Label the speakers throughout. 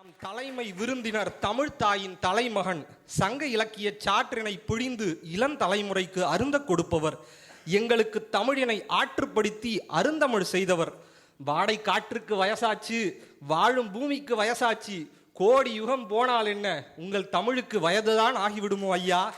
Speaker 1: நம் தலைமை விருந்தினர் தமிழ் தாயின் தலைமகன் சங்க இலக்கிய சாற்றினை பிழிந்து இளம் தலைமுறைக்கு அருந்த கொடுப்பவர். எங்களுக்கு தமிழினை ஆற்றுப்படுத்தி அருந்தமிழ் செய்தவர். வாடை காற்றுக்கு வயசாச்சு வாழும் பூமிக்கு வயசாச்சு கோடி யுகம் போனால் என்ன? உங்கள் தமிழுக்கு வயதுதான் ஆகிவிடுமோ ஐயா?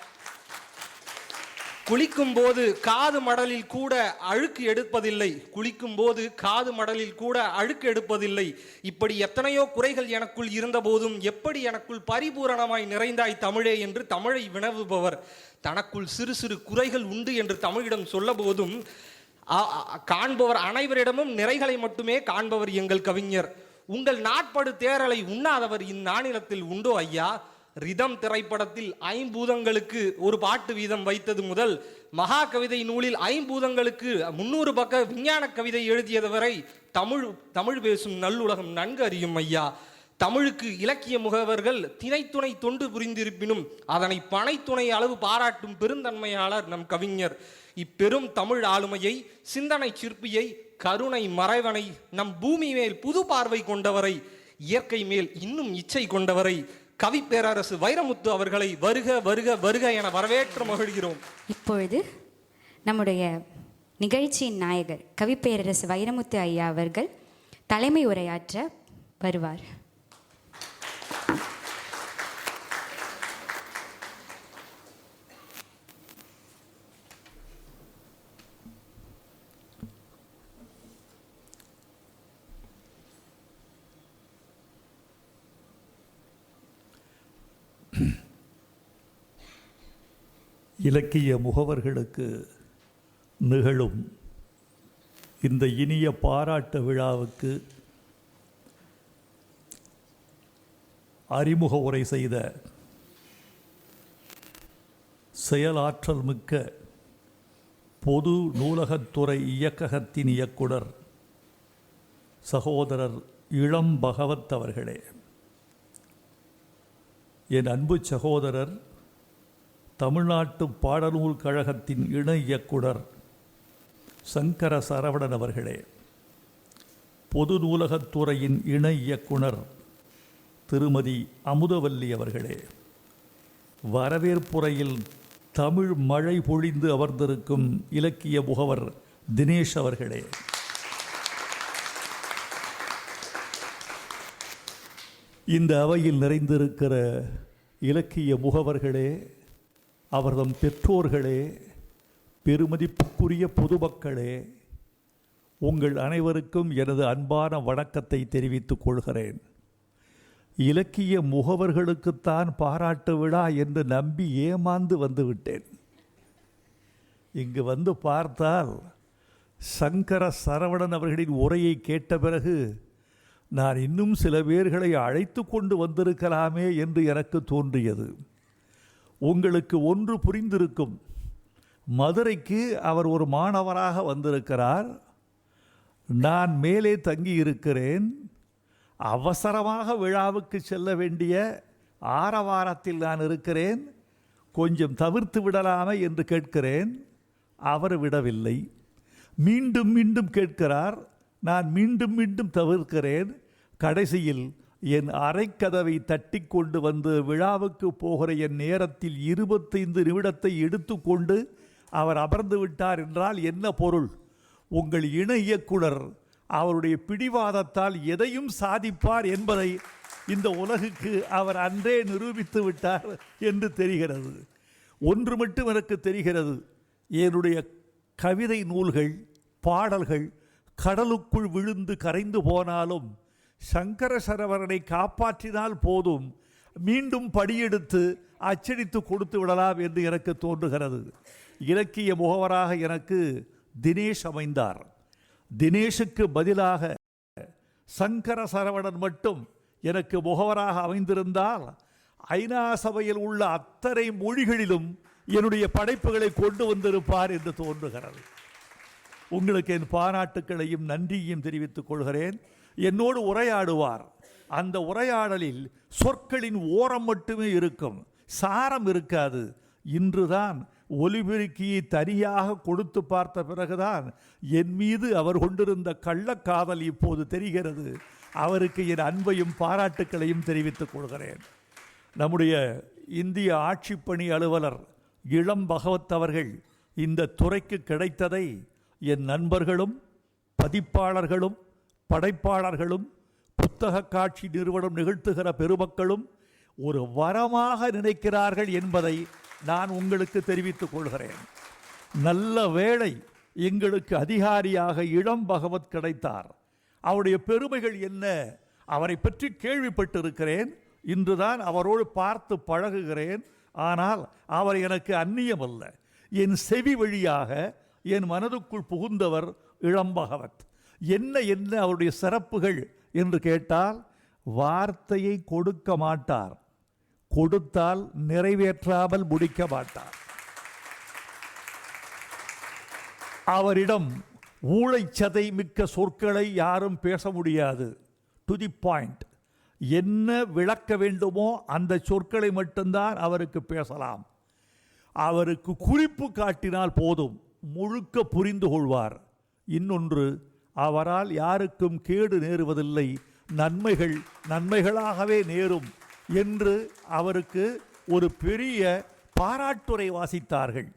Speaker 1: குளிக்கும் போது காது மடலில் கூட அழுக்கு எடுப்பதில்லை. குளிக்கும் போது காது மடலில் கூட அழுக்கு எடுப்பதில்லை. இப்படி எத்தனையோ குறைகள் எனக்குள் இருந்தபோதும் எப்படி எனக்குள் பரிபூரணமாய் நிறைந்தாய் தமிழே என்று தமிழை வினவுபவர். தனக்குள் சிறு சிறு குறைகள் உண்டு என்று தமிழிடம் சொல்லபோதும் போதும் காண்பவர் அனைவரிடமும் நிறைகளை மட்டுமே காண்பவர் எங்கள் கவிஞர். உங்கள் நாட்படு தேரலை உண்ணாதவர் இந்நானிலத்தில் உண்டோ ஐயா? ரிதம் திரைப்படத்தில் ஐம்பூதங்களுக்கு ஒரு பாட்டு வீதம் வைத்தது முதல் மகா கவிதை நூலில் ஐம்பூதங்களுக்கு முன்னூறு பக்க விஞ்ஞான கவிதை எழுதியது வரை தமிழ் தமிழ் பேசும் நல்லுலகம் நன்கு அறியும் ஐயா. தமிழுக்கு இலக்கிய முகவர்கள் திணைத்துணை தொண்டு புரிந்திருப்பினும் அதனை பனைத்துணை அளவு பாராட்டும் பெருந்தன்மையாளர் நம் கவிஞர். இப்பெரும் தமிழ் ஆளுமையை சிந்தனை சிற்பியை கருணை மறைவனை நம் பூமி மேல் புது பார்வை கொண்டவரை இயற்கை மேல் இன்னும் இச்சை கொண்டவரை கவி பேரரசு வைரமுத்து அவர்களை வருக வருக வருக என வரவேற்று மகிழ்கிறோம்.
Speaker 2: இப்பொழுது நம்முடைய நிகழ்ச்சியின் நாயகர் கவிப்பேரரசு வைரமுத்து ஐயா அவர்கள் தலைமை உரையாற்ற வருவார்.
Speaker 3: இலக்கிய முகவர்களுக்கு நிகழும் இந்த இனிய பாராட்டு விழாவுக்கு அறிமுக உரை செய்த செயலாற்றல் மிக்க பொது நூலகத்துறை இயக்ககத்தின் இயக்குனர் சகோதரர் இளம் பகவத் அவர்களே. என் அன்பு சகோதரர் தமிழ்நாட்டு பாடநூல் கழகத்தின் இணை இயக்குனர் சங்கர சரவணன் அவர்களே பொது நூலகத்துறையின் இணை இயக்குனர் திருமதி அமுதவல்லி அவர்களே வரவேற்புரையில் தமிழ் மழை பொழிந்து அமர்ந்திருக்கும் இலக்கிய முகவர் தினேஷ் அவர்களே. இந்த அவையில் நிறைந்திருக்கிற இலக்கிய முகவர்களே அவர்தம் பெற்றோர்களே பெருமதிப்புக்குரிய பொதுமக்களே உங்கள் அனைவருக்கும் எனது அன்பான வணக்கத்தை தெரிவித்துக் கொள்கிறேன். இலக்கிய முகவர்களுக்குத்தான் பாராட்டு விழா என்று நம்பி ஏமாந்து வந்துவிட்டேன். இங்கு வந்து பார்த்தால் சங்கர சரவணன் அவர்களின் உரையை கேட்ட பிறகு நான் இன்னும் சில பேர்களை அழைத்து கொண்டு வந்திருக்கலாமே என்று எனக்கு தோன்றியது. உங்களுக்கு ஒன்று புரிந்திருக்கும். மதுரைக்கு அவர் ஒரு மாணவராக வந்திருக்கிறார். நான் மேலே தங்கி இருக்கிறேன். அவசரமாக விழாவுக்கு செல்ல வேண்டிய ஆரவாரத்தில் நான் இருக்கிறேன். கொஞ்சம் தவிர்த்து விடலாமே என்று கேட்கிறேன். அவர் விடவில்லை. மீண்டும் மீண்டும் கேட்கிறார். நான் மீண்டும் மீண்டும் தவிர்க்கிறேன். கடைசியில் என் அரைக்கதவை தட்டி கொண்டு வந்து விழாவுக்கு போகிற என் நேரத்தில் இருபத்தைந்து நிமிடத்தை எடுத்துக்கொண்டு அவர் அமர்ந்து விட்டார் என்றால் என்ன பொருள்? உங்கள் இணை இயக்குனர் அவருடைய பிடிவாதத்தால் எதையும் சாதிப்பார் என்பதை இந்த உலகுக்கு அவர் அன்றே நிரூபித்து விட்டார் என்று தெரிகிறது. ஒன்று மட்டும் எனக்கு தெரிகிறது. என்னுடைய கவிதை நூல்கள் பாடல்கள் கடலுக்குள் விழுந்து கரைந்து போனாலும் சங்கர சரவரனை காப்பாற்றினால் போதும். மீண்டும் படியெடுத்து அச்சடித்து கொடுத்து விடலாம் என்று எனக்கு தோன்றுகிறது. இலக்கிய முகவராக எனக்கு தினேஷ் அமைந்தார். தினேஷுக்கு பதிலாக சங்கர சரவணன் மட்டும் எனக்கு முகவராக அமைந்திருந்தால் ஐநா சபையில் உள்ள அத்தனை மொழிகளிலும் என்னுடைய படைப்புகளை கொண்டு வந்திருப்பார் என்று தோன்றுகிறது. உங்களுக்கு என் பாராட்டுக்களையும் நன்றியையும் தெரிவித்துக் கொள்கிறேன். என்னோடு உரையாடுவார். அந்த உரையாடலில் சொற்களின் ஓரம் மட்டுமே இருக்கும். சாரம் இருக்காது. இன்றுதான் ஒலிபெருக்கியை தனியாக கொடுத்து பார்த்த பிறகுதான் என் மீது அவர் கொண்டிருந்த கள்ளக்காதல் இப்போது தெரிகிறது. அவருக்கு என் அன்பையும் பாராட்டுக்களையும் தெரிவித்துக் கொள்கிறேன். நம்முடைய இந்திய ஆட்சிப்பணி அலுவலர் இளம் பகவத் அவர்கள் இந்த துறைக்கு கிடைத்ததை என் நண்பர்களும் பதிப்பாளர்களும் படைப்பாளர்களும் புத்தக காட்சி நிறுவனம் நிகழ்த்துகிற பெருமக்களும் ஒரு வரமாக நினைக்கிறார்கள் என்பதை நான் உங்களுக்கு தெரிவித்துக் கொள்கிறேன். நல்ல வேளை எங்களுக்கு அதிகாரியாக இளம் பகவத் கிடைத்தார். அவருடைய பெருமைகள் என்ன? அவரை பற்றி கேள்விப்பட்டிருக்கிறேன். இன்றுதான் அவரோடு பார்த்து பழகுகிறேன். ஆனால் அவர் எனக்கு அந்நியமல்ல. என் செவி வழியாக என் மனதுக்குள் புகுந்தவர் இளம்பகவத் என்ன என்ன அவருடைய சிறப்புகள் என்று கேட்டால் வார்த்தையை கொடுக்க மாட்டார். கொடுத்தால் நிறைவேற்றாமல் முடிக்க மாட்டார். அவரிடம் ஊழைச்சதை மிக்க சொற்களை யாரும் பேச முடியாது. டு தி பாயிண்ட் என்ன விளக்க வேண்டுமோ அந்த சொற்களை மட்டும்தான் அவருக்கு பேசலாம். அவருக்கு குறிப்பு காட்டினால் போதும். முழுக்க புரிந்து கொள்வார். இன்னொன்று அவரால் யாருக்கும் கேடு நேருவதில்லை. நன்மைகள் நன்மைகளாகவே நேரும் என்று அவருக்கு ஒரு பெரிய பாராட்டுரை வாசித்தார்கள்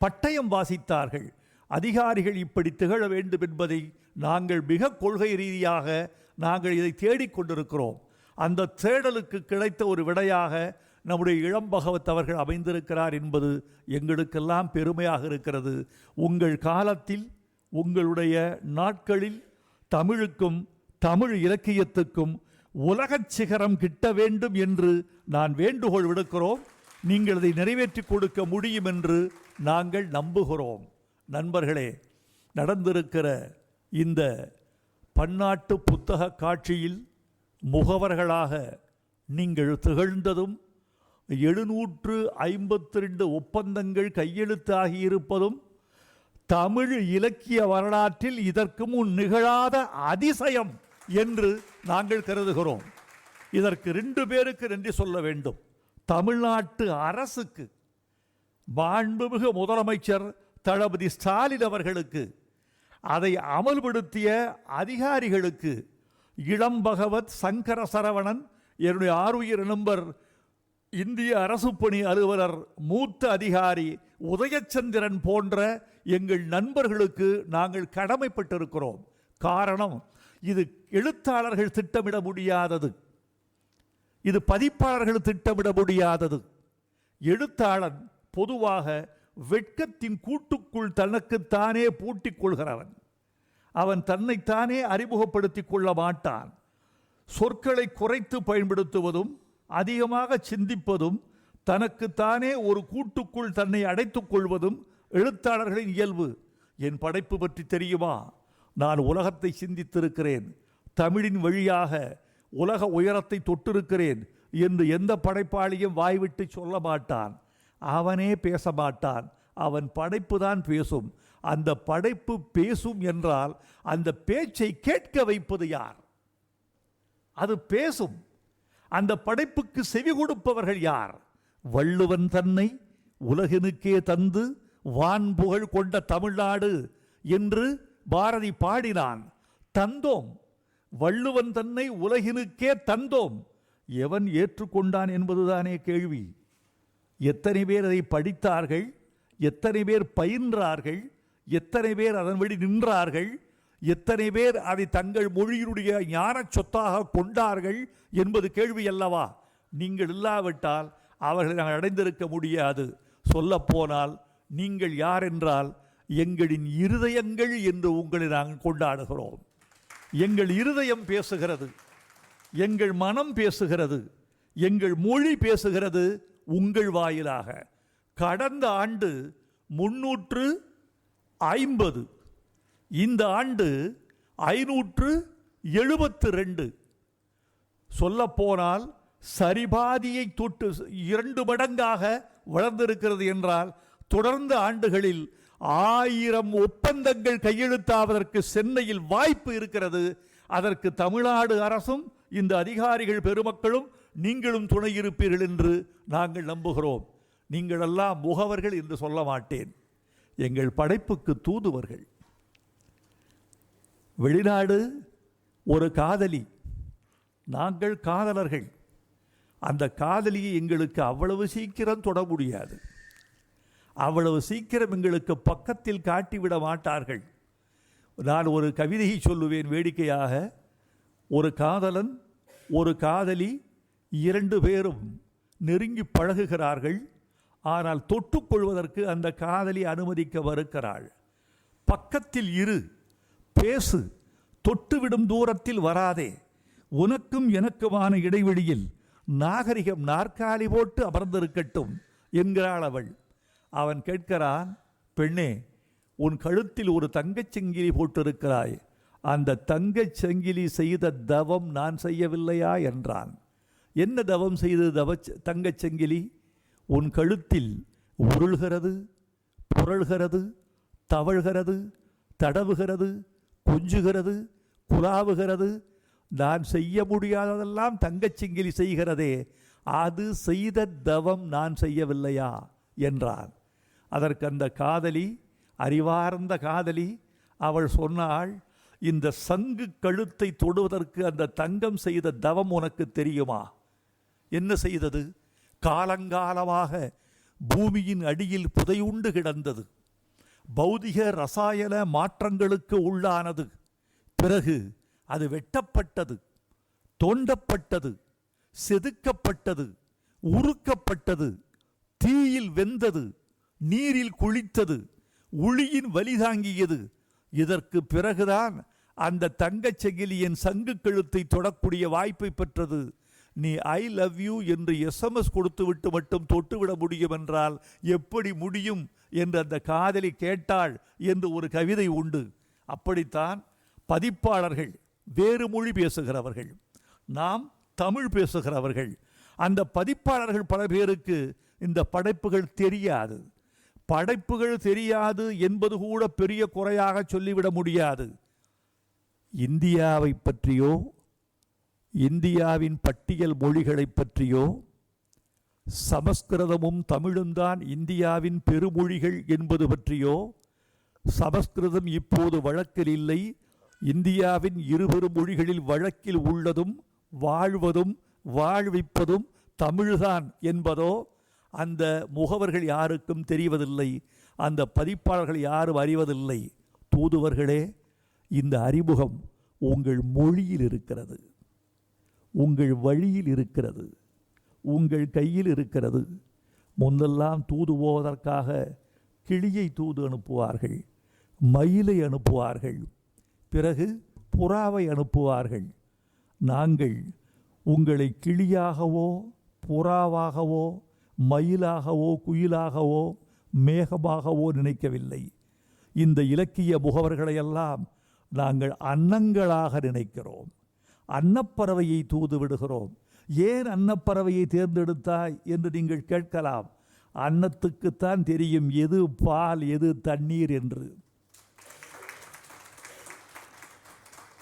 Speaker 3: பட்டயம் வாசித்தார்கள். அதிகாரிகள் இப்படி திகழ வேண்டும் என்பதை நாங்கள் மிக கொள்கை ரீதியாக நாங்கள் இதை தேடிக்கொண்டிருக்கிறோம் அந்த தேடலுக்கு கிடைத்த ஒரு விடையாக நம்முடைய இளம் பகவத் அவர்கள் அமைந்திருக்கிறார் என்பது எங்களுக்கெல்லாம் பெருமையாக இருக்கிறது. உங்கள் காலத்தில் உங்களுடைய நாட்களில் தமிழுக்கும் தமிழ் இலக்கியத்துக்கும் உலகச் சிகரம் கிட்ட வேண்டும் என்று நான் வேண்டுகோள் விடுக்கிறோம். நீங்கள் இதை நிறைவேற்றி கொடுக்க முடியும் என்று நாங்கள் நம்புகிறோம். நண்பர்களே நடந்திருக்கிற இந்த பன்னாட்டு புத்தக காட்சியில் முகவர்களாக நீங்கள் திகழ்ந்ததும் எழுநூற்று ஐம்பத்தி ரெண்டு ஒப்பந்தங்கள் கையெழுத்தாகியிருப்பதும் தமிழ் இலக்கிய வரலாற்றில் இதற்கு முன் நிகழாத அதிசயம் என்று நாங்கள் கருதுகிறோம். இதற்கு ரெண்டு பேருக்கு நன்றி சொல்ல வேண்டும். தமிழ்நாட்டு அரசுக்கு மாண்புமிகு முதலமைச்சர் தளபதி ஸ்டாலின் அவர்களுக்கு அதை அமல்படுத்திய அதிகாரிகளுக்கு இளம் பகவத் சங்கர சரவணன் என்னுடைய ஆறுயிர் நண்பர் இந்திய அரசு பணி அலுவலர் மூத்த அதிகாரி உதயச்சந்திரன் போன்ற எங்கள் நண்பர்களுக்கு நாங்கள் கடமைப்பட்டிருக்கிறோம். காரணம் இது எழுத்தாளர்கள் திட்டமிட முடியாதது. இது பதிப்பாளர்கள் திட்டமிட முடியாதது. எழுத்தாளன் பொதுவாக வெட்கத்தின் கூட்டுக்குள் தனக்குத்தானே பூட்டிக் கொள்கிறவன். அவன் தன்னைத்தானே அறிமுகப்படுத்திக் கொள்ள மாட்டான். சொற்களை குறைத்து பயன்படுத்துவதும் அதிகமாக சிந்திப்பதும் தனக்குத்தானே ஒரு கூட்டுக்குள் தன்னை அடைத்துக் கொள்வதும் எழுத்தாளர்களின் இயல்பு. என் படைப்பு பற்றி தெரியுமா? நான் உலகத்தை சிந்தித்திருக்கிறேன். தமிழின் வழியாக உலக உயரத்தை தொட்டிருக்கிறேன் என்று எந்த படைப்பாளியும் வாய்விட்டு சொல்ல மாட்டான். அவனே பேச மாட்டான். அவன் படைப்பு தான் பேசும். அந்த படைப்பு பேசும் என்றால் அந்த பேச்சை கேட்க வைப்பது யார்? அது பேசும். அந்த படைப்புக்கு செவி கொடுப்பவர்கள் யார்? வள்ளுவன் தன்னை உலகினுக்கே தந்து வான் புகழ் கொண்ட தமிழ்நாடு என்று பாரதி பாடினான். தந்தோம். வள்ளுவன் தன்னை உலகினுக்கே தந்தோம். எவன் ஏற்றுக்கொண்டான் என்பதுதானே கேள்வி. எத்தனை பேர் அதை படித்தார்கள்? எத்தனை பேர் பயின்றார்கள்? எத்தனை பேர் அதன் வழி நின்றார்கள்? எத்தனை பேர் அதை தங்கள் மொழியினுடைய ஞான சொத்தாக கொண்டார்கள் என்பது கேள்வி அல்லவா? நீங்கள் இல்லாவிட்டால் அவர்களை நாங்கள் அடைந்திருக்க முடியாது. சொல்லப்போனால் நீங்கள் யார் என்றால் எங்களின் இருதயங்கள் என்று உங்களை நாங்கள் கொண்டாடுகிறோம். எங்கள் இருதயம் பேசுகிறது எங்கள் மனம் பேசுகிறது எங்கள் மொழி பேசுகிறது உங்கள் வாயிலாக. கடந்த ஆண்டு முன்னூற்று ஐம்பது இந்த ஆண்டு ஐநூற்று எழுபத்து ரெண்டு சொல்லப்போனால் சரிபாதியை தொட்டு இரண்டு மடங்காக வளர்ந்திருக்கிறது என்றால் தொடர்ந்த ஆண்டுகளில் ஆயிரம் ஒப்பந்தங்கள் கையெழுத்தாவதற்கு சென்னையில் வாய்ப்பு இருக்கிறது. அதற்கு தமிழ்நாடு அரசும் இந்த அதிகாரிகள் பெருமக்களும் நீங்களும் துணை இருப்பீர்கள் என்று நாங்கள் நம்புகிறோம். நீங்களெல்லாம் முகவர்கள் என்று சொல்ல மாட்டேன். எங்கள் படைப்புக்கு தூதுவர்கள். வெளிநாடு ஒரு காதலி. நாங்கள் காதலர்கள். அந்த காதலியை எங்களுக்கு அவ்வளவு சீக்கிரம் தொட முடியாது. அவ்வளவு சீக்கிரம் எங்களுக்கு பக்கத்தில் காட்டிவிட மாட்டார்கள். நான் ஒரு கவிதையை சொல்லுவேன் வேடிக்கையாக. ஒரு காதலன் ஒரு காதலி இரண்டு பேரும் நெருங்கி பழகுகிறார்கள். ஆனால் தொட்டுக்கொள்வதற்கு அந்த காதலி அனுமதிக்க மறுக்கிறாள். பக்கத்தில் இரு. பேசு தொட்டுவிடும் தூரத்தில் வராதே. உனக்கும் எனக்குமான இடைவெளியில் நாகரிகம் நாற்காலி போட்டு அமர்ந்திருக்கட்டும் என்கிறாள் அவள். அவன் கேட்கிறான் பெண்ணே உன் கழுத்தில் ஒரு தங்கச் செங்கிலி போட்டிருக்கிறாய். அந்த தங்கச் செங்கிலி செய்த தவம் நான் செய்யவில்லையா? என்றான். என்ன தவம் செய்தது தவ தங்கச் செங்கிலி? உன் கழுத்தில் உருள்கிறது புரள்கிறது தவழ்கிறது தடவுகிறது கொஞ்சுகிறது குலாவுகிறது நான் செய்ய முடியாததெல்லாம் தங்கச்சிங்கிலி செய்கிறதே அது செய்த தவம் நான் செய்யவில்லையா? என்றான். அதற்கு அந்த காதலி அறிவார்ந்த காதலி அவள் சொன்னாள் இந்த சங்கு கழுத்தை தொடுவதற்கு அந்த தங்கம் செய்த தவம் உனக்கு தெரியுமா? என்ன செய்தது? காலங்காலமாக பூமியின் அடியில் புதையுண்டு கிடந்தது. பௌதிக ரசாயன மாற்றங்களுக்கு உள்ளானது. பிறகு அது வெட்டப்பட்டது தோண்டப்பட்டது செதுக்கப்பட்டது உருக்கப்பட்டது தீயில் வெந்தது நீரில் குளித்தது உளியின் வலி தாங்கியது. இதற்கு பிறகுதான் அந்த தங்கச் செகிலியின் சங்கு கழுத்தை தொடக்கூடிய வாய்ப்பை பெற்றது. நீ ஐ லவ் யூ என்று எஸ்எம்எஸ் கொடுத்துவிட்டு மட்டும் தொட்டுவிட முடியும் என்றால் எப்படி முடியும் என்று அந்த காதலி கேட்டாள் என்று ஒரு கவிதை உண்டு. அப்படித்தான் பதிப்பாளர்கள் வேறு மொழி பேசுகிறவர்கள் நாம் தமிழ் பேசுகிறவர்கள் அந்த பதிப்பாளர்கள் பல பேருக்கு இந்த படைப்புகள் தெரியாது. படைப்புகள் தெரியாது என்பது கூட பெரிய குறையாக சொல்லிவிட முடியாது. இந்தியாவை பற்றியோ இந்தியாவின் பட்டியல் மொழிகளைப் பற்றியோ சமஸ்கிருதமும் தமிழும் தான் இந்தியாவின் பெருமொழிகள் என்பது பற்றியோ சமஸ்கிருதம் இப்போது வழக்கில் இல்லை. இந்தியாவின் இருபெரும் மொழிகளில் வழக்கில் உள்ளதும் வாழ்வதும் வாழ்விப்பதும் தமிழ்தான் என்பதோ அந்த முகவர்கள் யாருக்கும் தெரிவதில்லை. அந்த பதிப்பாளர்கள் யாரும் அறிவதில்லை. தூதுவர்களே இந்த அறிமுகம் உங்கள் மொழியில் இருக்கிறது. உங்கள் வழியில் இருக்கிறது உங்கள் கையில் இருக்கிறது. முன்னெல்லாம் தூது போவதற்காக கிளியை தூது அனுப்புவார்கள் மயிலை அனுப்புவார்கள் பிறகு புறாவை அனுப்புவார்கள். நாங்கள் உங்களை கிளியாகவோ புறாவாகவோ மயிலாகவோ குயிலாகவோ மேகமாகவோ நினைக்கவில்லை. இந்த இலக்கிய முகவர்களையெல்லாம் நாங்கள் அன்னங்களாக நினைக்கிறோம். அன்னப்பறவையை தூது விடுகிறோம். ஏன் அன்னப்பறவையை தேர்ந்தெடுத்தாய் என்று நீங்கள் கேட்கலாம். அன்னத்துக்குத்தான் தெரியும் எது பால் எது தண்ணீர் என்று.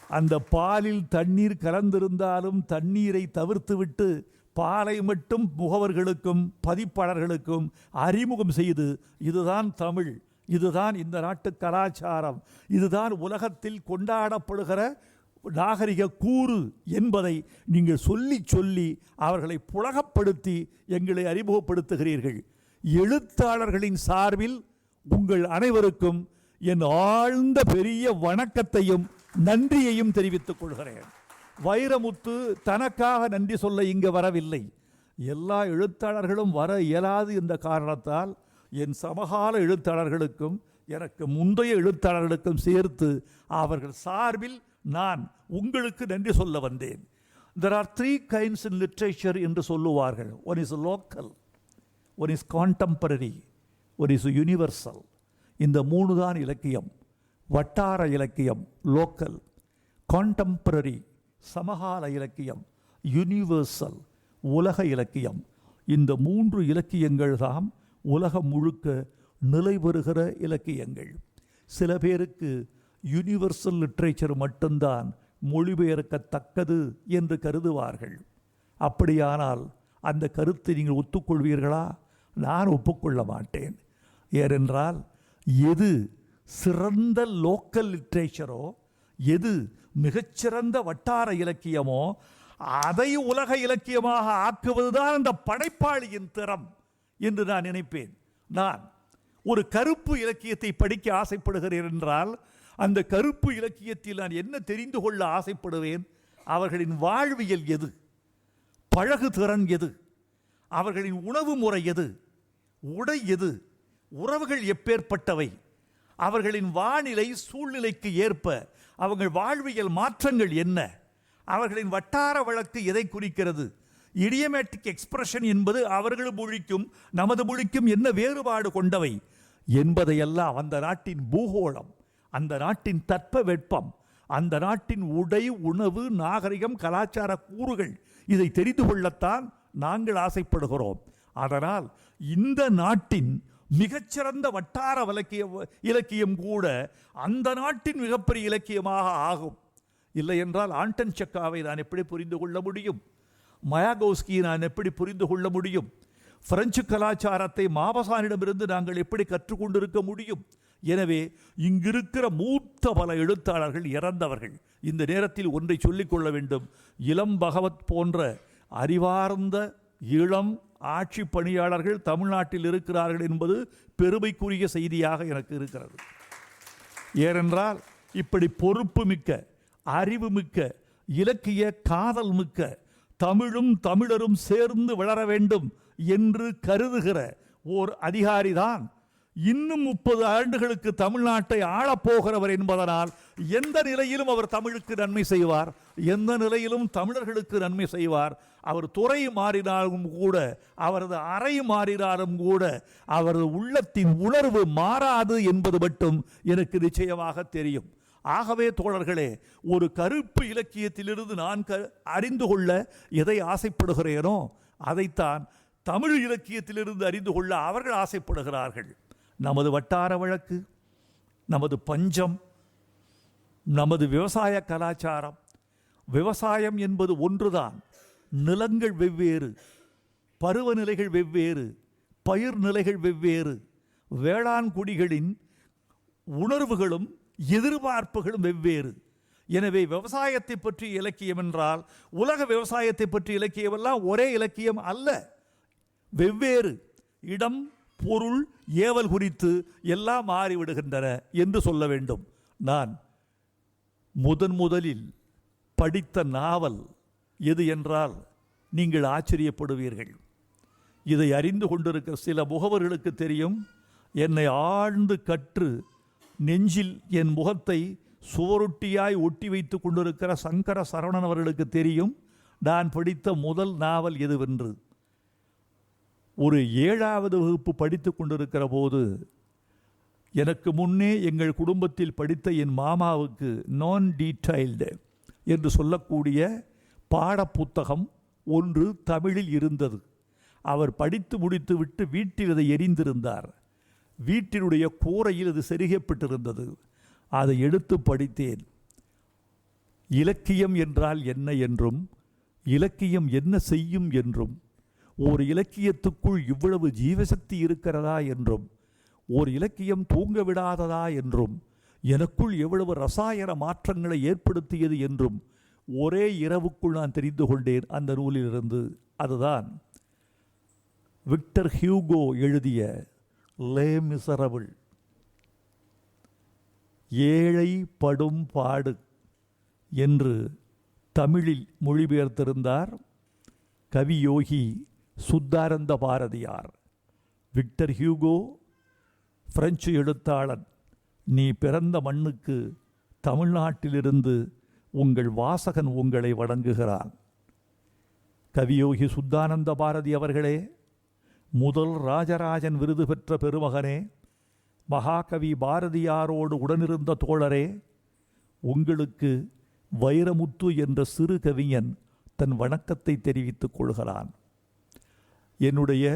Speaker 3: அந்த பாலில் தண்ணீர் கலந்திருந்தாலும் தண்ணீரை தவிர்த்துவிட்டு பாலை மட்டும் முகவர்களுக்கும் பதிப்பாளர்களுக்கும் அறிமுகம் செய்து இதுதான் தமிழ் இதுதான் இந்த நாட்டு கலாச்சாரம் இதுதான் உலகத்தில் கொண்டாடப்படுகிற நாகரிக கூறு என்பதை நீங்கள் சொல்லி சொல்லி அவர்களை புலகப்படுத்தி எங்களை அறிமுகப்படுத்துகிறீர்கள். எழுத்தாளர்களின் சார்பில் உங்கள் அனைவருக்கும் என் ஆழ்ந்த பெரிய வணக்கத்தையும் நன்றியையும் தெரிவித்துக் கொள்கிறேன். வைரமுத்து தனக்காக நன்றி சொல்ல இங்கு வரவில்லை. எல்லா எழுத்தாளர்களும் வர இயலாது என்ற காரணத்தால் என் சமகால எழுத்தாளர்களுக்கும் எனக்கு முந்தைய எழுத்தாளர்களுக்கும் சேர்த்து அவர்கள் சார்பில் நான் உங்களுக்கு நன்றி சொல்ல வந்தேன். There are three kinds in literature என்று சொல்லுவார்கள். One is local one is contemporary one is universal இந்த மூணு தான் இலக்கியம். வட்டார இலக்கியம் லோக்கல் கான்டெம்பரரி சமகால இலக்கியம் யூனிவர்சல் உலக இலக்கியம். இந்த மூன்று இலக்கியங்கள் தான் உலகம் முழுக்க நிலை பெறுகிற இலக்கியங்கள். சில பேருக்கு யூனிவர்சல் லிட்ரேச்சர் மட்டும்தான் மொழிபெயர்க்கத்தக்கது என்று கருதுவார்கள். அப்படியானால் அந்த கருத்தை நீங்கள் ஒத்துக்கொள்வீர்களா? நான் ஒப்புக்கொள்ள மாட்டேன். ஏனென்றால் எது சிறந்த லோக்கல் லிட்ரேச்சரோ எது மிகச்சிறந்த வட்டார இலக்கியமோ அதை உலக இலக்கியமாக ஆக்குவதுதான் அந்த படைப்பாளியின் திறம் என்று நான் நினைப்பேன். நான் ஒரு கருப்பு இலக்கியத்தை படிக்க ஆசைப்படுகிறேன் என்றால் அந்த கருப்பு இலக்கியத்தில் நான் என்ன தெரிந்து கொள்ள ஆசைப்படுவேன்? அவர்களின் வாழ்வியல் எது? பழகு திறன் எது? அவர்களின் உணவு முறை எது? உடை எது? உறவுகள் எப்பேற்பட்டவை? அவர்களின் வானிலை சூழ்நிலைக்கு ஏற்ப அவர்கள் வாழ்வியல் மாற்றங்கள் என்ன? அவர்களின் வட்டார வழக்கு எதை குறிக்கிறது? இடியமேட்டிக் எக்ஸ்பிரஷன் என்பது அவர்கள் மொழிக்கும் நமது மொழிக்கும் என்ன வேறுபாடு கொண்டவை? என்பதையெல்லாம் அந்த நாட்டின் பூகோளம். அந்த நாட்டின் தட்ப வெப்பம் அந்த நாட்டின் உடை உணவு நாகரிகம் கலாச்சார கூறுகள் இதை தெரிந்து கொள்ளத்தான் நாங்கள் ஆசைப்படுகிறோம். அதனால் இந்த நாட்டின் மிகச்சிறந்த வட்டார வலக்கிய இலக்கியம் கூட அந்த நாட்டின் மிகப்பெரிய இலக்கியமாக ஆகும். இல்லை என்றால் ஆண்டன் செக்காவை நான் எப்படி புரிந்து கொள்ள முடியும்? மயாகோஸ்கியை நான் எப்படி புரிந்து கொள்ள முடியும்? பிரெஞ்சு கலாச்சாரத்தை மாபசானிடமிருந்து நாங்கள் எப்படி கற்றுக்கொண்டிருக்க முடியும்? எனவே இங்கிருக்கிற மூத்த பல எழுத்தாளர்கள் இறந்தவர்கள் இந்த நேரத்தில் ஒன்றை சொல்லிக்கொள்ள வேண்டும். இளம் பகவத் போன்ற அறிவார்ந்த இளம் ஆட்சி பணியாளர்கள் தமிழ்நாட்டில் இருக்கிறார்கள் என்பது பெருமைக்குரிய செய்தியாக எனக்கு இருக்கிறது. ஏனென்றால் இப்படி பொறுப்பு மிக்க அறிவு மிக்க இலக்கிய காதல் மிக்க தமிழும் தமிழரும் சேர்ந்து வளர வேண்டும் என்று கருதுகிற ஓர் அதிகாரிதான் இன்னும் முப்பது ஆண்டுகளுக்கு தமிழ்நாட்டை ஆளப்போகிறவர் என்பதனால் எந்த நிலையிலும் அவர் தமிழுக்கு நன்மை செய்வார். எந்த நிலையிலும் தமிழர்களுக்கு நன்மை செய்வார். அவர் துறை மாறினாலும் கூட அவரது அறை மாறினாலும் கூட அவரது உள்ளத்தின் உணர்வு மாறாது என்பது மட்டும் எனக்கு நிச்சயமாக தெரியும். ஆகவே தோழர்களே ஒரு கருப்பு இலக்கியத்திலிருந்து நான் க அறிந்து கொள்ள எதை ஆசைப்படுகிறேனோ அதைத்தான் தமிழ் இலக்கியத்திலிருந்து அறிந்து கொள்ள அவர்கள் ஆசைப்படுகிறார்கள். நமது வட்டார வழக்கு நமது பஞ்சம் நமது விவசாய கலாச்சாரம். விவசாயம் என்பது ஒன்றுதான். நிலங்கள் வெவ்வேறு பருவநிலைகள் வெவ்வேறு பயிர் நிலைகள் வெவ்வேறு வேளாண் குடிகளின் உணர்வுகளும் எதிர்பார்ப்புகளும் வெவ்வேறு. எனவே விவசாயத்தை பற்றி இலக்கியம் என்றால் உலக விவசாயத்தை பற்றி இலக்கியமெல்லாம் ஒரே இலக்கியம் அல்ல. வெவ்வேறு இடம் பொருள் ஏவல் குறித்து எல்லாம் மாறிவிடுகின்றன என்று சொல்ல வேண்டும். நான் முதன் முதலில் படித்த நாவல் எது என்றால் நீங்கள் ஆச்சரியப்படுவீர்கள். இதை அறிந்து கொண்டிருக்கிற சில முகவர்களுக்கு தெரியும். என்னை ஆழ்ந்து கற்று நெஞ்சில் என் முகத்தை சுவரொட்டியாய் ஒட்டி வைத்து கொண்டிருக்கிற சங்கர சரவணன் அவர்களுக்கு தெரியும். நான் படித்த முதல் நாவல் எதுவென்று. ஒரு ஏழாவது வகுப்பு படித்து கொண்டிருக்கிற போது எனக்கு முன்னே எங்கள் குடும்பத்தில் படித்த என் மாமாவுக்கு நான் டீடைல்டு என்று சொல்லக்கூடிய பாடப்புத்தகம் ஒன்று தமிழில் இருந்தது. அவர் படித்து முடித்துவிட்டு வீட்டில் அதை எரிந்திருந்தார். வீட்டினுடைய கூரையில் அது செருகப்பட்டிருந்தது. அதை எடுத்து படித்தேன். இலக்கியம் என்றால் என்ன என்றும் இலக்கியம் என்ன செய்யும் என்றும் ஓர் இலக்கியத்துக்குள் இவ்வளவு ஜீவசக்தி இருக்கிறதா என்றும் ஓர் இலக்கியம் தூங்க விடாததா என்றும் எனக்குள் எவ்வளவு ரசாயன மாற்றங்களை ஏற்படுத்தியது என்றும் ஒரே இரவுக்குள் நான் தெரிந்து கொண்டேன். அந்த நூலிலிருந்து அதுதான் விக்டர் ஹியூகோ எழுதிய லே மிசரபிள். ஏழை படும் பாடு என்று தமிழில் மொழிபெயர்த்திருந்தார் Kaviyogi Suddhananda Bharathiyar. Victor Hugo French எழுத்தாளன் நீ பிறந்த மண்ணுக்கு தமிழ்நாட்டிலிருந்து உங்கள் வாசகன் உங்களை வழங்குகிறான் கவியோகி சுத்தானந்த பாரதி அவர்களே முதல் ராஜராஜன் விருது பெற்ற பெருமகனே மகாகவி பாரதியாரோடு உடனிருந்த தோழரே உங்களுக்கு வைரமுத்து என்ற சிறு கவிஞன் தன் வணக்கத்தை தெரிவித்துக் கொள்கிறான். என்னுடைய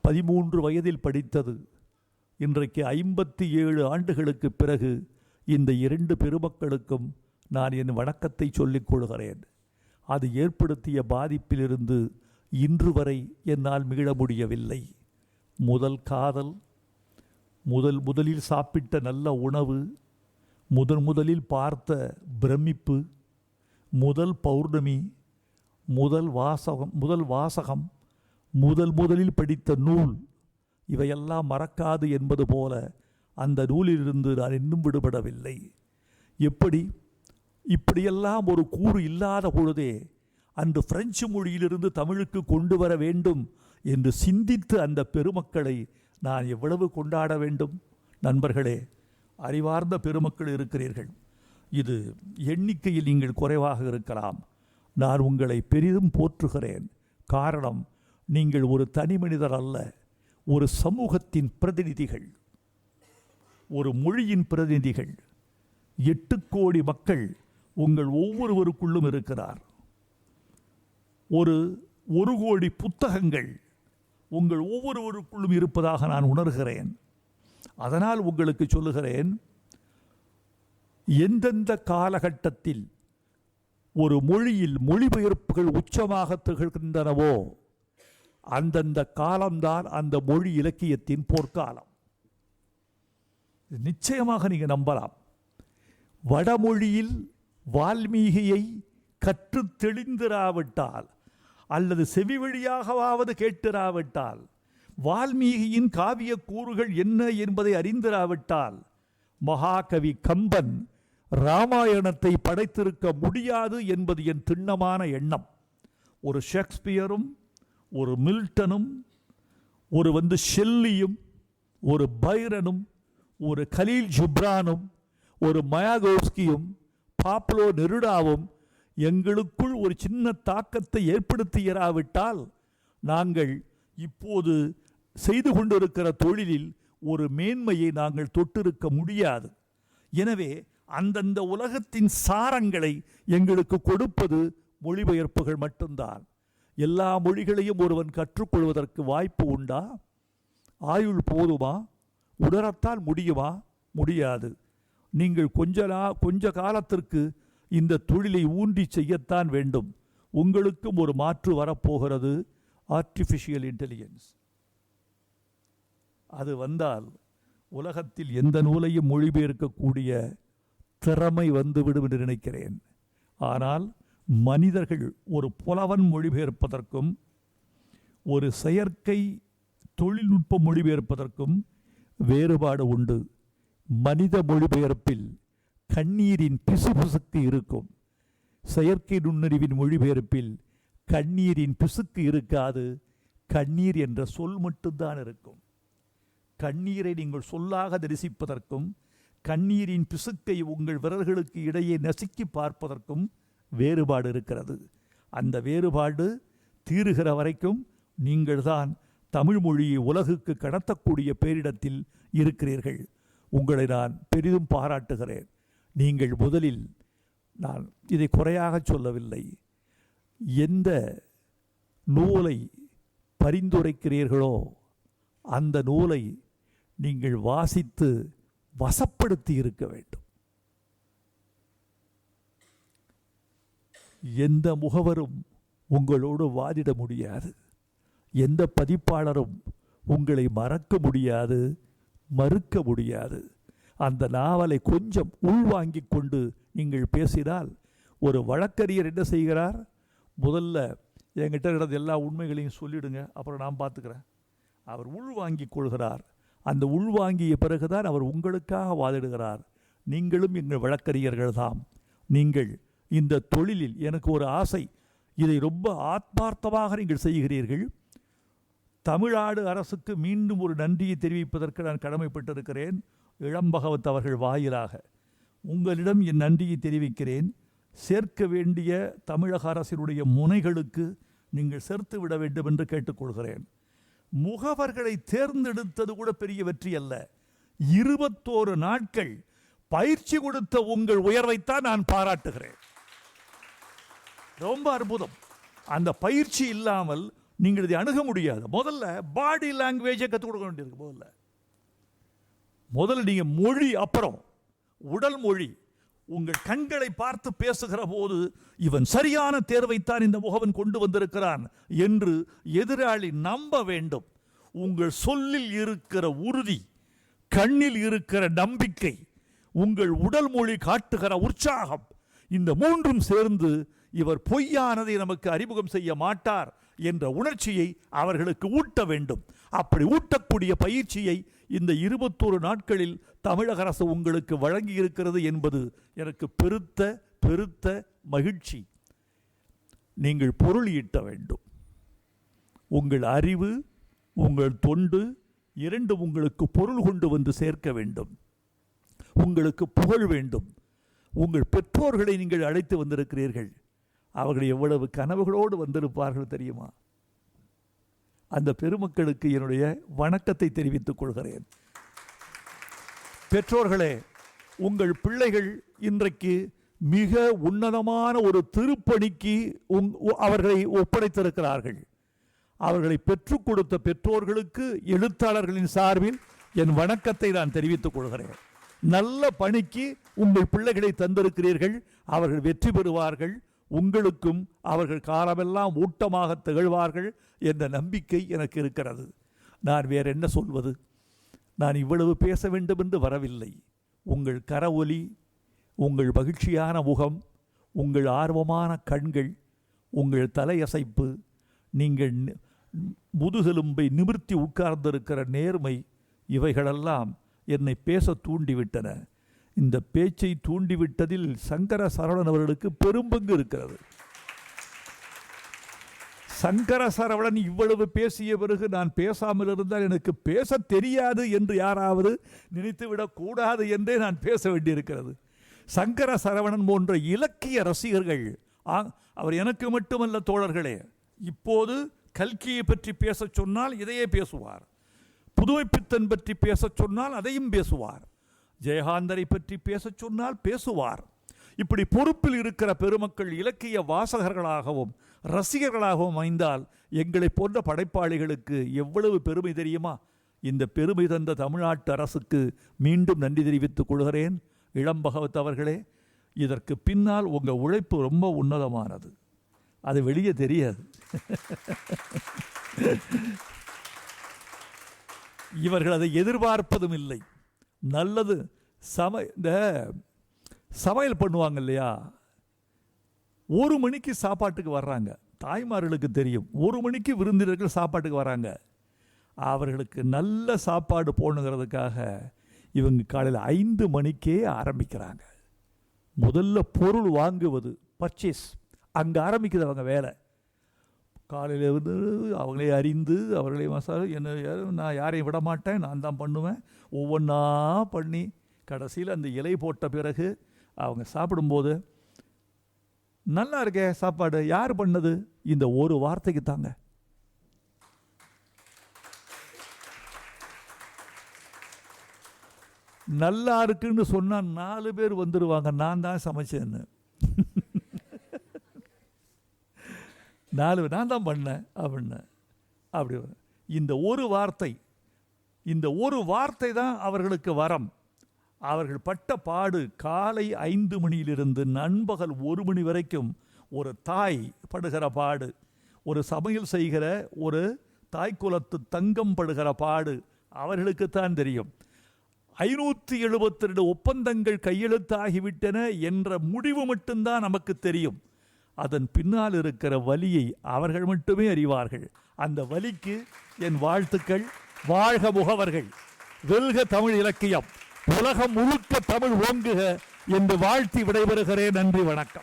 Speaker 3: பதிமூன்று வயதில் படித்தது. இன்றைக்கு ஐம்பத்தி ஏழு ஆண்டுகளுக்கு பிறகு இந்த இரண்டு பெருமக்களுக்கும் நான் என் வணக்கத்தை சொல்லிக் கொள்கிறேன். அது ஏற்படுத்திய பாதிப்பிலிருந்து இன்று வரை என்னால் மீள முடியவில்லை. முதல் காதல் முதல் முதலில் சாப்பிட்ட நல்ல உணவு முதன் முதலில் பார்த்த பிரமிப்பு முதல் பௌர்ணமி முதல் வாசகம் முதல் வாசகம் முதல் முதலில் படித்த நூல். இவையெல்லாம் மறக்காது என்பது போல அந்த நூலிலிருந்து நான் இன்னும் விடுபடவில்லை. எப்படி? இப்படியெல்லாம் ஒரு கூறு இல்லாத பொழுதே அன்று பிரெஞ்சு மொழியிலிருந்து தமிழுக்கு கொண்டு வர வேண்டும் என்று சிந்தித்து அந்த பெருமக்களை நான் எவ்வளவு கொண்டாட வேண்டும்? நண்பர்களே அறிவார்ந்த பெருமக்கள் இருக்கிறீர்கள். இது எண்ணிக்கையில் நீங்கள் குறைவாக இருக்கலாம். நான் உங்களை பெரிதும் போற்றுகிறேன். காரணம் நீங்கள் ஒரு தனி மனிதர் அல்ல ஒரு சமூகத்தின் பிரதிநிதிகள் ஒரு மொழியின் பிரதிநிதிகள். எட்டு கோடி மக்கள் உங்கள் ஒவ்வொருவருக்குள்ளும் இருக்கிறார். ஒரு ஒரு கோடி புத்தகங்கள் உங்கள் ஒவ்வொருவருக்குள்ளும் இருப்பதாக நான் உணர்கிறேன். அதனால் உங்களுக்கு சொல்லுகிறேன் எந்தெந்த காலகட்டத்தில் ஒரு மொழியில் மொழிபெயர்ப்புகள் உச்சமாக திகழ்கின்றனவோ அந்தந்த காலம்தான் அந்த மொழி இலக்கியத்தின் போர்க்காலம். நிச்சயமாக நீங்கள் நம்பலாம். வடமொழியில் வால்மீகியை கற்றுத் தெளிந்திராவிட்டால் அல்லது செவி வழியாகவாவது கேட்டிராவிட்டால் வால்மீகியின் காவிய கூறுகள் என்ன என்பதை அறிந்திராவிட்டால் மகாகவி கம்பன் ராமாயணத்தை படைத்திருக்க முடியாது என்பது என் திண்ணமான எண்ணம். ஒரு ஷேக்ஸ்பியரும் ஒரு மில்டனும் ஒரு வந்து ஷெல்லியும் ஒரு பைரனும் ஒரு கலீல் ஜிப்ரானும் ஒரு மயாகோஸ்கியும் பாப்லோ நெருடாவும் எங்களுக்குள் ஒரு சின்ன தாக்கத்தை ஏற்படுத்தியிராவிட்டால் நாங்கள் இப்போது செய்து கொண்டிருக்கிற தொழிலில் ஒரு மேன்மையை நாங்கள் தொட்டிருக்க முடியாது. எனவே அந்தந்த உலகத்தின் சாரங்களை எங்களுக்கு கொடுப்பது மொழிபெயர்ப்புகள் மட்டும்தான். எல்லா மொழிகளையும் ஒருவன் கற்றுக்கொள்வதற்கு வாய்ப்பு உண்டா? ஆயுள் போதுமா? உணரத்தால் முடியுமா? முடியாது. நீங்கள் கொஞ்ச நா- கொஞ்ச காலத்திற்கு இந்த தொழிலை ஊன்றி செய்யத்தான் வேண்டும். உங்களுக்கும் ஒரு மாற்று வரப்போகிறது. ஆர்டிஃபிஷியல் இன்டெலிஜென்ஸ் அது வந்தால் உலகத்தில் எந்த நூலையும் மொழிபெயர்க்கக்கூடிய திறமை வந்துவிடும் என்று நினைக்கிறேன். ஆனால் மனிதர்கள் ஒரு புலவன் மொழிபெயர்ப்பதற்கும் ஒரு செயற்கை தொழில்நுட்ப மொழிபெயர்ப்பதற்கும் வேறுபாடு உண்டு. மனித மொழிபெயர்ப்பில் கண்ணீரின் பிசுபிசுக்கு இருக்கும். செயற்கை நுண்ணறிவின் மொழிபெயர்ப்பில் கண்ணீரின் பிசுக்கு இருக்காது. கண்ணீர் என்ற சொல் மட்டும்தான் இருக்கும். கண்ணீரை நீங்கள் சொல்லாக தரிசிப்பதற்கும் கண்ணீரின் பிசுக்கை உங்கள் விரல்களுக்கு இடையே நசுக்கி பார்ப்பதற்கும் வேறுபாடு இருக்கிறது. அந்த வேறுபாடு தீருகிற வரைக்கும் நீங்கள்தான் தமிழ் மொழியை உலகுக்கு கடத்தக்கூடிய பேரிடத்தில் இருக்கிறீர்கள். உங்களை நான் பெரிதும் பாராட்டுகிறேன். நீங்கள் முதலில் நான் இதை குறையாக சொல்லவில்லை. எந்த நூலை பரிந்துரைக்கிறீர்களோ அந்த நூலை நீங்கள் வாசித்து வசப்படுத்தி இருக்க வேண்டும். எந்த முகவரும் உங்களோடு வாதிட முடியாது. எந்த பதிப்பாளரும் உங்களை மறக்க முடியாது மறுக்க முடியாது. அந்த நாவலை கொஞ்சம் உள்வாங்கி கொண்டு நீங்கள் பேசினால் ஒரு வழக்கறிஞர் என்ன செய்கிறார்? முதல்ல என்கிட்ட இருக்கிற எல்லா உண்மைகளையும் சொல்லிடுங்க அப்புறம் நான் பார்த்துக்கிறேன். அவர் உள்வாங்கிக் கொள்கிறார். அந்த உள்வாங்கிய பிறகுதான் அவர் உங்களுக்காக வாதிடுகிறார். நீங்களும் எங்கள் வழக்கறிஞர்கள் தாம் நீங்கள் இந்த தொழிலில் எனக்கு ஒரு ஆசை. இதை ரொம்ப ஆத்மார்த்தமாக நீங்கள் செய்கிறீர்கள். தமிழ்நாடு அரசுக்கு மீண்டும் ஒரு நன்றியை தெரிவிப்பதற்கு நான் கடமைப்பட்டிருக்கிறேன். இளம்பகவத் அவர்கள் வாயிலாக. உங்களிடம் என் நன்றியை தெரிவிக்கிறேன். சேர்க்க வேண்டிய தமிழக அரசினுடைய முனைகளுக்கு நீங்கள் சேர்த்து விட வேண்டும் என்று கேட்டுக்கொள்கிறேன். முகவர்களை தேர்ந்தெடுத்தது கூட பெரிய வெற்றி அல்ல. இருபத்தோரு நாட்கள் பயிற்சி கொடுத்த உங்கள் உயர்வைத்தான் நான் பாராட்டுகிறேன். ரொம்ப அற்புதம். அந்த பயிற்சி இல்லாமல் நீங்கள் இதை அணுக முடியாது. முதல்ல பாடி லாங்குவேஜை கற்றுக் கொடுக்க வேண்டியிருக்கு முதல்ல. முதல்ல நீங்க மொழி அப்புறம் உடல் மொழி உங்கள் கண்களை பார்த்து பேசுகிற போது இவன் சரியான தேர்வைத்தான் இந்த முகவன் கொண்டு வந்திருக்கிறான் என்று எதிராளி நம்ப வேண்டும். உங்கள் சொல்லில் இருக்கிற உறுதி கண்ணில் இருக்கிற நம்பிக்கை உங்கள் உடல் மொழி காட்டுகிற உற்சாகம் இந்த மூன்றும் சேர்ந்து இவர் பொய்யானதை நமக்கு அறிமுகம் செய்ய மாட்டார் என்ற உணர்ச்சியை அவர்களுக்கு ஊட்ட வேண்டும். அப்படி ஊட்டக்கூடிய பயிற்சியை இந்த இருபத்தோரு நாட்களில் தமிழக அரசு உங்களுக்கு வழங்கி இருக்கிறது என்பது எனக்கு பெருத்த பெருத்த மகிழ்ச்சி. நீங்கள் பொருள் ஈட்ட வேண்டும். உங்கள் அறிவு உங்கள் தொண்டு இரண்டும் உங்களுக்கு பொருள் கொண்டு வந்து சேர்க்க வேண்டும். உங்களுக்கு புகழ் வேண்டும். உங்கள் பெற்றோர்களை நீங்கள் அழைத்து வந்திருக்கிறீர்கள். அவர்கள் எவ்வளவு கனவுகளோடு வந்திருப்பார்கள் தெரியுமா? அந்த பெருமக்களுக்கு என்னுடைய வணக்கத்தை தெரிவித்துக் கொள்கிறேன். பெற்றோர்களே உங்கள் பிள்ளைகள் இன்றைக்கு மிக உன்னதமான ஒரு திருப்பணிக்கு உங் அவர்களை ஒப்படைத்திருக்கிறார்கள். அவர்களை பெற்றுக் கொடுத்த பெற்றோர்களுக்கு எழுத்தாளர்களின் சார்பில் என் வணக்கத்தை நான் தெரிவித்துக் கொள்கிறேன். நல்ல பணிக்கு உங்கள் பிள்ளைகளை தந்திருக்கிறீர்கள். அவர்கள் வெற்றி பெறுவார்கள். உங்களுக்கும் அவர்கள் காலமெல்லாம் ஊட்டமாக திகழ்வார்கள் என்ற நம்பிக்கை எனக்கு இருக்கிறது. நான் வேற என்ன சொல்வது? நான் இவ்வளவு பேச வேண்டும் என்று வரவில்லை. உங்கள் கரவொலி உங்கள் மகிழ்ச்சியான முகம் உங்கள் ஆர்வமான கண்கள் உங்கள் தலையசைப்பு நீங்கள் முதுகெலும்பை நிமிர்த்தி உட்கார்ந்திருக்கிற நேர்மை இவைகளெல்லாம் என்னை பேச தூண்டிவிட்டன. இந்த பேச்சை தூண்டிவிட்டதில் சங்கர சரவணன் அவர்களுக்கு பெரும்பங்கு இருக்கிறது. சங்கர சரவணன் இவ்வளவு பேசிய பிறகு நான் பேசாமல் இருந்தால் எனக்கு பேச தெரியாது என்று யாராவது நினைத்துவிடக் கூடாது என்றே நான் பேச வேண்டியிருக்கிறது. சங்கர சரவணன் போன்ற இலக்கிய ரசிகர்கள் ஆ- அவர் எனக்கு மட்டுமல்ல தோழர்களே இப்போது கல்கியை பற்றி பேசச் சொன்னால் இதையே பேசுவார். புதுமைப்பித்தன் பற்றி பேசச் சொன்னால் அதையும் பேசுவார். ஜெயகாந்தரை பற்றி பேசச் சொன்னால் பேசுவார். இப்படி பொறுப்பில் இருக்கிற பெருமக்கள் இலக்கிய வாசகர்களாகவும் ரசிகர்களாகவும் அமைந்தால் எங்களை போன்ற படைப்பாளிகளுக்கு எவ்வளவு பெருமை தெரியுமா? இந்த பெருமை தந்த தமிழ்நாட்டு அரசுக்கு மீண்டும் நன்றி தெரிவித்துக் கொள்கிறேன் இளம் பகவத் அவர்களே. இதற்கு பின்னால் உங்கள் உழைப்பு ரொம்ப உன்னதமானது. அது வெளியே தெரியாது. இவர்கள் அதை எதிர்பார்ப்பதும் இல்லை. நல்லது. சம இந்த சமையல் பண்ணுவாங்க இல்லையா? ஒரு மணிக்கு சாப்பாட்டுக்கு வர்றாங்க. தாய்மார்களுக்கு தெரியும். ஒரு மணிக்கு விருந்தினர்கள் சாப்பாட்டுக்கு வராங்க அவர்களுக்கு நல்ல சாப்பாடு போடணுங்கிறதுக்காக இவங்க காலையில் ஐந்து மணிக்கே ஆரம்பிக்கிறாங்க. முதல்ல பொருள் வாங்குவது பர்ச்சேஸ் அங்கே ஆரம்பிக்குது அவங்க வேலை. காலையில் இருந்து அவங்களே அறிந்து அவர்களே மசாலா என்ன நான் யாரையும் விட மாட்டேன் நான் தான் பண்ணுவேன். ஒவ்வொன்றா பண்ணி கடைசியில் அந்த இலை போட்ட பிறகு அவங்க சாப்பிடும்போது நல்லா இருக்கே சாப்பாடு யார் பண்ணது? இந்த ஒரு வார்த்தைக்கு தாங்க. நல்லா இருக்குன்னு சொன்னால் நாலு பேர் வந்துடுவாங்க நான் தான் சமைச்சேன்னு. நாலு நான் தான் பண்ணேன் அப்படின்னு அப்படி இந்த ஒரு வார்த்தை இந்த ஒரு வார்த்தை தான் அவர்களுக்கு வரம். அவர்கள் பட்ட பாடு காலை ஐந்து மணியிலிருந்து நண்பகல் ஒரு மணி வரைக்கும் ஒரு தாய் படுகிற பாடு ஒரு சமையல் செய்கிற ஒரு தாய்க்குலத்து தங்கம் படுகிற பாடு அவர்களுக்குத்தான் தெரியும். ஐநூற்றி எழுபத்தி ரெண்டு ஒப்பந்தங்கள் கையெழுத்தாகிவிட்டன என்ற முடிவு மட்டும்தான் நமக்கு தெரியும். அதன் பின்னால் இருக்கிற வலியை அவர்கள் மட்டுமே அறிவார்கள். அந்த வலிக்கு என் வாழ்த்துக்கள். வாழ்க முகவர்கள். வெல்க தமிழ் இலக்கியம். உலகம் முழுக்க தமிழ் ஓங்குக. என்று வாழ்த்தி விடைபெறுகிறேன். நன்றி வணக்கம்.